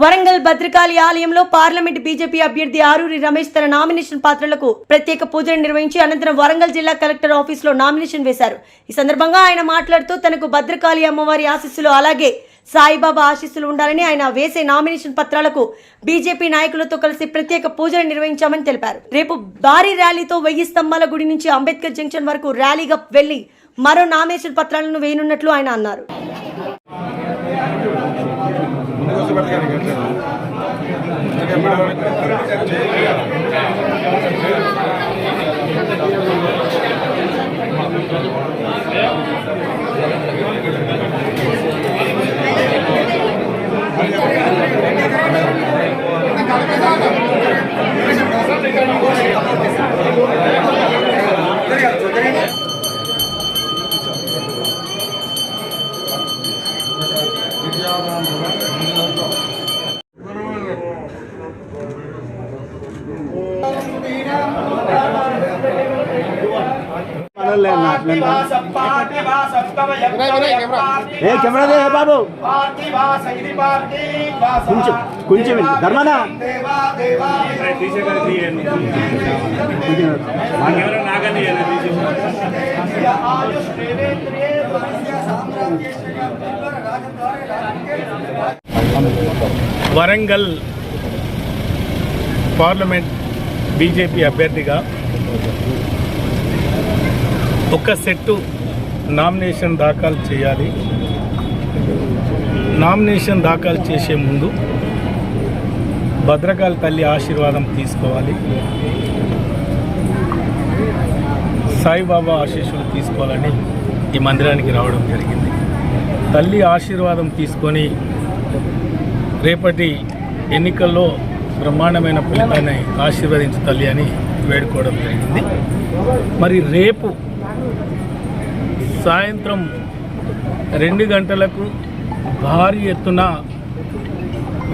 వరంగల్ భద్రకాళి ఆలయంలో parliament BJP అభ్యర్థి ఆరూరి రమేష్ తన నామినేషన్ పాత్రలకు ప్రత్యేక పూజలు నిర్వహించి అనంతరం వరంగల్ జిల్లా కలెక్టర్ ఆఫీసులో నామినేషన్ వేశారు. ఈ సందర్భంగా ఆయన మాట్లాడుతూ తనకు భద్రకాళి అమ్మవారి ఆశీస్సులు అలాగే సాయిబాబా ఆశీస్సులు ఉండాలని ఆయన వేసే నామినేషన్ పత్రాలకు బీజేపీ నాయకులతో కలిసి ప్రత్యేక పూజలు నిర్వహించామని తెలిపారు. రేపు భారీ ర్యాలీతో వెయ్యి స్తంభాల గుడి నుంచి అంబేద్కర్ జంక్షన్ వరకు ర్యాలీగా వెళ్ళి మరో నామినేషన్ పత్రాలను వేయనున్నట్లు ఆయన అన్నారు. obrigado. ఏ కెమెరా దే బాబు. కొంచెం కొంచెం ధర్మనా? వరంగల్ పార్లమెంట్ బీజేపీ అభ్యర్థిగా ఒక సెట్టు నామినేషన్ దాఖలు చేయాలి. నామినేషన్ దాఖలు చేసే ముందు భద్రకాళి తల్లి ఆశీర్వాదం తీసుకోవాలి. సాయిబాబా ఆశీస్సులు తీసుకోవాలని ఈ మందిరానికి రావడం జరిగింది. తల్లి ఆశీర్వాదం తీసుకొని రేపటి ఎన్నికల్లో బ్రహ్మాండమైన ఫలితాన్ని ఆశీర్వదించు తల్లి అని వేడుకోవడం జరిగింది. మరి రేపు సాయంత్రం రెండు గంటలకు భారీ ఎత్తున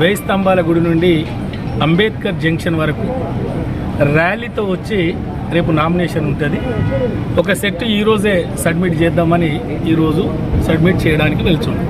వేయి స్తంభాల గుడి నుండి అంబేద్కర్ జంక్షన్ వరకు ర్యాలీతో వచ్చి రేపు నామినేషన్ ఉంటుంది. ఒక సెట్ ఈరోజే సబ్మిట్ చేద్దామని ఈరోజు సబ్మిట్ చేయడానికి వెళ్తున్నాం.